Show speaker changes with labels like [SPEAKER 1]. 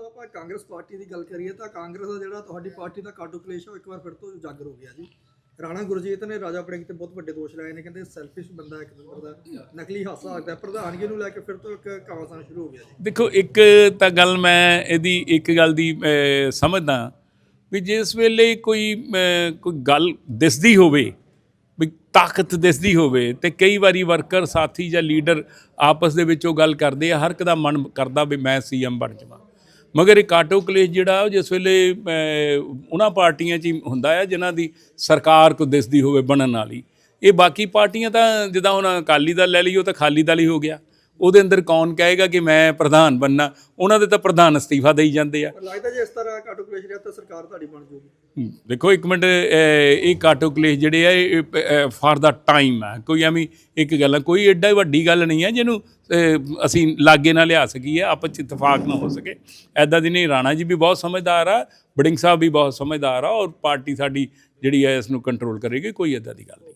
[SPEAKER 1] ਸਾਹਿਬ ਆਪਾਂ ਕਾਂਗਰਸ ਪਾਰਟੀ ਦੀ ਗੱਲ ਕਰੀਏ ਤਾਂ ਕਾਂਗਰਸ ਦਾ ਜਿਹੜਾ ਤੁਹਾਡੀ ਪਾਰਟੀ ਦਾ ਕਾਟੋ ਕਲੇਸ਼ ਉਹ ਇੱਕ ਵਾਰ ਫਿਰ ਤੋਂ ਉਜਾਗਰ ਹੋ ਗਿਆ ਜੀ। ਰਾਣਾ ਗੁਰਜੀਤ ਨੇ ਰਾਜਾ ਵੜਿੰਗ ਤੇ ਬਹੁਤ ਵੱਡੇ ਦੋਸ਼ ਲਾਏ ਨੇ, ਕਹਿੰਦੇ ਸੈਲਫਿਸ਼ ਬੰਦਾ ਇੱਕ ਨੰਬਰ ਦਾ, ਨਕਲੀ ਹਾਸਾ ਆਗਦਾ ਪ੍ਰਧਾਨਗੀ ਨੂੰ ਲੈ ਕੇ ਫਿਰ ਤੋਂ ਇੱਕ ਕਾਵਾਸਾਨ ਸ਼ੁਰੂ ਹੋ ਗਿਆ ਜੀ।
[SPEAKER 2] ਦੇਖੋ, ਇੱਕ ਤਾਂ ਗੱਲ ਮੈਂ ਇਹਦੀ ਇੱਕ ਗੱਲ ਦੀ ਸਮਝਦਾ ਵੀ ਜਿਸ ਵੇਲੇ ਕੋਈ ਕੋਈ ਗੱਲ ਦਿਸਦੀ ਹੋਵੇ, ਵੀ ਤਾਕਤ ਦਿਸਦੀ ਹੋਵੇ ਤੇ ਕਈ ਵਾਰੀ ਵਰਕਰ ਸਾਥੀ ਜਾਂ ਲੀਡਰ ਆਪਸ ਦੇ ਵਿੱਚ ਉਹ ਗੱਲ ਕਰਦੇ ਆ, ਹਰ ਇੱਕ ਦਾ ਮਨ ਕਰਦਾ ਵੀ ਮੈਂ ਸੀਐਮ ਬਣ ਜਾਵਾਂ। ਮਗਰ ਇਹ ਕਾਟੋ ਕਲੇਸ਼ ਜਿਹੜਾ ਉਹ ਜਿਸ ਵੇਲੇ ਉਹਨਾਂ ਪਾਰਟੀਆਂ 'ਚ ਹੀ ਹੁੰਦਾ ਹੈ ਜਿਨ੍ਹਾਂ ਦੀ ਸਰਕਾਰ ਕੋ ਦਿਸਦੀ ਹੋਵੇ ਬਣਨ ਵਾਲੀ। ਇਹ ਬਾਕੀ ਪਾਰਟੀਆਂ ਤਾਂ ਜਿੱਦਾਂ ਹੁਣ ਅਕਾਲੀ ਦਲ ਲੈ ਲਈ, ਉਹ ਤਾਂ ਖਾਲੀ ਦਲ ਹੀ ਹੋ ਗਿਆ। ਉਹਦੇ ਅੰਦਰ ਕੌਣ ਕਹੇਗਾ ਕਿ ਮੈਂ ਪ੍ਰਧਾਨ ਬੰਨਾ ਉਹਨਾਂ ਦੇ ਤਾਂ ਪ੍ਰਧਾਨ ਅਸਤੀਫਾ ਦੇਈ ਜਾਂਦੇ ਆ।
[SPEAKER 1] ਲੱਗਦਾ ਜੇ ਇਸ ਤਰ੍ਹਾਂ ਕਾਟੋ ਕਲੇਸ਼ ਰਿਹਾ ਤਾਂ ਸਰਕਾਰ ਤੁਹਾਡੀ ਬਣ
[SPEAKER 2] ਹਮ, ਦੇਖੋ ਇੱਕ ਮਿੰਟ ਇਹ ਕਾਟੋ ਕਲੇਸ਼ ਜਿਹੜੇ ਆ ਇਹ ਫਾਰ ਦਾ ਟਾਈਮ ਹੈ ਕੋਈ ਐਵੇਂ ਇੱਕ ਗੱਲ ਆ ਕੋਈ ਐਡਾ ਵੱਡੀ ਗੱਲ ਨਹੀਂ ਹੈ ਜਿਹਨੂੰ ਅਸੀਂ ਲਾਗੇ ਨਾ ਲਿਆ ਸਕੀਏ ਆਪਸ ਚ ਇਤਫਾਕ ਨਾ ਹੋ ਸਕੇ। ਐਦਾਂ ਦੀ ਨਹੀਂ ਰਾਣਾ ਜੀ ਵੀ ਬਹੁਤ ਸਮਝਦਾਰ ਆ ਬੜਿੰਗ ਸਾਹਿਬ ਵੀ ਬਹੁਤ ਸਮਝਦਾਰ ਆ ਔਰ ਪਾਰਟੀ ਸਾਡੀ ਜਿਹੜੀ ਹੈ ਇਸ ਨੂੰ ਕੰਟਰੋਲ ਕਰੇਗੀ ਕੋਈ ਐਦਾਂ ਦੀ ਗੱਲ ਨਹੀਂ